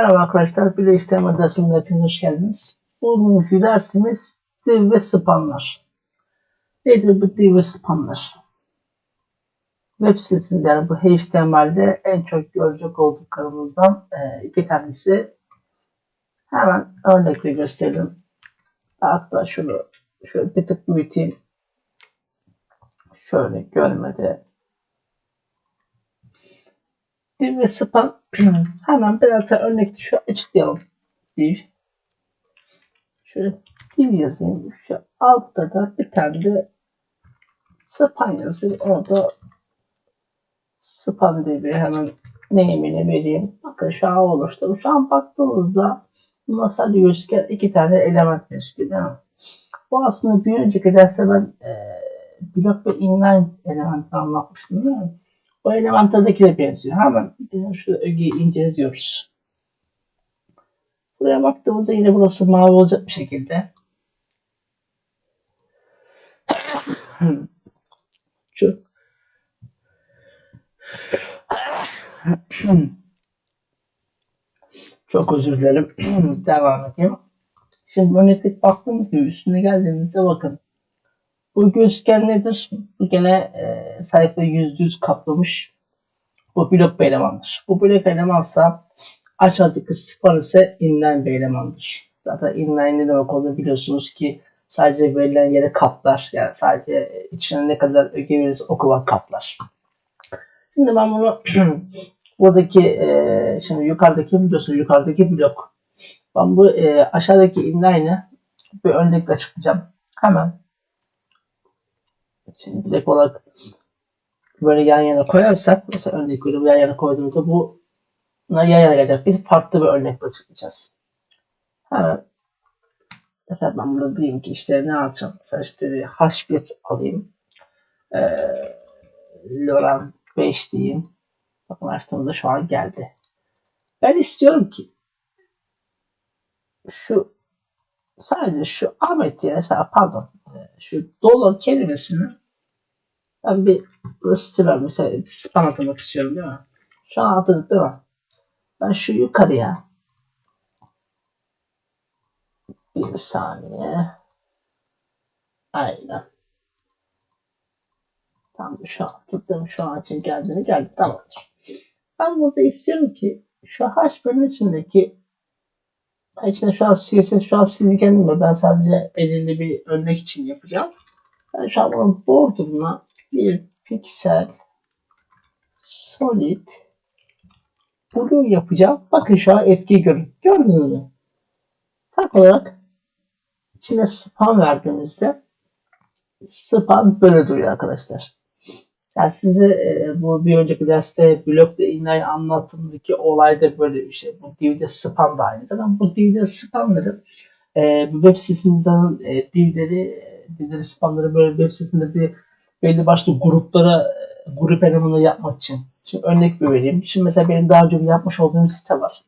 Merhaba arkadaşlar, bir işlem dersinde hepiniz hoş geldiniz. Bugünkü dersimiz div ve spanlar. Nedir bu div ve spanlar? Web sitesinde yani bu HTML'de en çok görecek olduklarımızdan e, iki tanesi. Hemen örnekle gösterelim. Hatta şunu şöyle bir tık büyüteyim. Şöyle görmede div ve span hemen bir tane örnek şu açıklayalım. Div. Şöyle div yazayım. Şu altta da bir tane de span yazayım. Orada span diye bir hemen name'ini vereyim. Bakın şu an oluştu. Şu an baktığımızda buna sadece gözüken iki tane element gözüküyor? Bu aslında bir önceki derste ben e, blok ve inline elementi anlatmıştım değil mi? O elementteki benziyor. Hemen şu ögeyi inceliyoruz. Buraya baktığımızda yine burası mavi olacak bir şekilde. Şu Çok özür dilerim. Devam edeyim. Şimdi örneklik baktığımız gibi üstüne geldiğimizde bakın. Bu gözüken nedir? Bu gene e, sayfayı yüzde yüz kaplamış. Bu blok bir elemandır. Bu blok elemansa aşağıdaki sıfır ise inline bir elemandır. Zaten inline ne demek olduğunu biliyorsunuz ki sadece verilen yere kaplar. Yani sadece içine ne kadar öge verirse o kadar kaplar. Şimdi ben bunu buradaki e, şimdi yukarıdaki biliyorsunuz yukarıdaki blok. Ben bu e, aşağıdaki inline'ı bir örnekle açıklayacağım. Hemen Şimdi direkt olarak böyle yan yana koyarsak mesela örnek veriyorum yan yana koyduğumuzda bu yan yana gelecek. Biz farklı bir örnekle açıklayacağız. Hemen mesela ben burada diyeyim ki işte ne yapacağım? Mesela işte bir H1 alayım. Ee, Loran 5 diyeyim. Bakın açtığımızda şu an geldi. Ben istiyorum ki şu sadece şu Ahmet diye mesela pardon şu dolu kelimesini ben bir ısıtıver mesela bir spam atmak istiyorum değil mi? Şu an atıldı değil mi? Ben şu yukarıya bir saniye aynen Tamam şu an tıkladım şu an için geldiğini geldi tamamdır. Ben burada istiyorum ki şu H1'in içindeki içinde şu an CSS şu an silgen mi? Ben sadece belirli bir örnek için yapacağım. Ben şu an bunun border'ına bir piksel solid blue yapacağım. Bakın şu an etki görün. Gördünüz mü? Tak olarak içine spam verdiğimizde spam böyle duruyor arkadaşlar. Yani size e, bu bir önceki derste blokta inline anlattığımdaki olayda böyle bir şey. Bu divde spam da aynı. Ama bu divde spamları e, web sitenizden e, divleri, divleri spamları böyle web sitesinde bir belli başlı gruplara grup elemanı yapmak için. Şimdi örnek bir vereyim. Şimdi mesela benim daha önce yapmış olduğum site var.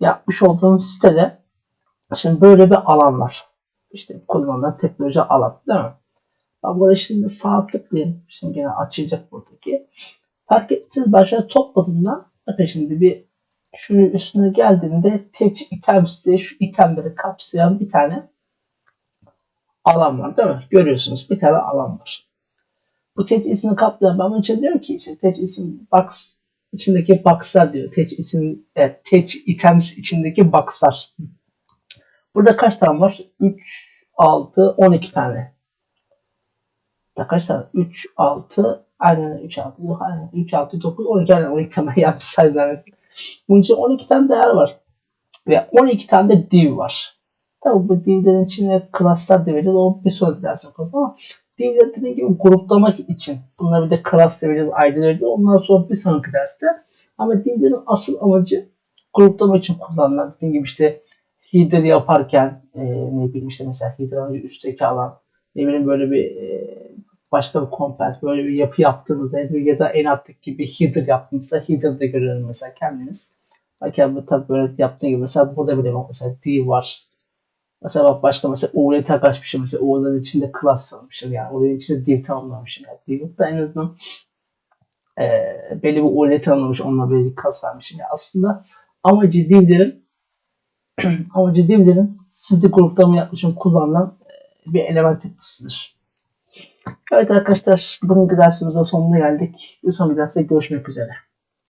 Yapmış olduğum sitede şimdi böyle bir alan var. İşte kullanılan teknoloji alan değil mi? Ben burada şimdi sağ tıklayayım. Şimdi yine açacak buradaki. Fark ettiniz başına topladığımda bakın şimdi bir şunun üstüne geldiğinde tek items diye şu itemleri kapsayan bir tane alan var değil mi? Görüyorsunuz bir tane alan var. Bu tek ismi kaplayan ben için diyorum ki işte isim box içindeki boxlar diyor. Tek isim evet, tek items içindeki boxlar. Burada kaç tane var? 3, 6, 12 tane. Kaç tane? 3, 6, aynen 3, 6, aynen 3, 6, 9, 12 aynen 12 tane yapmış sayılar. Bunun için 12 tane değer var. Ve 12 tane de div var. Tabi bu divlerin içine classlar da vereceğiz. O bir sonraki derse konuşalım ama divleri dediğim gibi gruplamak için bunları bir de da vereceğiz, ID vereceğiz. Ondan sonra bir sonraki derste ama divlerin asıl amacı gruplamak için kullanılan. Dediğim gibi işte header yaparken e, ne bileyim işte mesela header'ın üstteki alan ne bileyim böyle bir e, başka bir komponent böyle bir yapı yaptığımızda ya da en alttaki gibi header yaptığımızda header'da görelim mesela kendimiz. Bakın bu tabi böyle yaptığı gibi mesela burada bile mesela div var. Mesela bak başka mesela Uğur'a taklaşmışım. Mesela Uğur'ların içinde class sanmışım. Yani Uğur'un içinde div tanımlamışım. Yani div da en azından e, belli bir Uğur'a tanımlamış. Onunla belli bir vermişim. Yani aslında amacı divlerin amacı divlerin sizde gruplama yapmışım kullanılan e, bir element yapısıdır. Evet arkadaşlar bugünkü dersimizin sonuna geldik. Bir sonraki derste görüşmek üzere.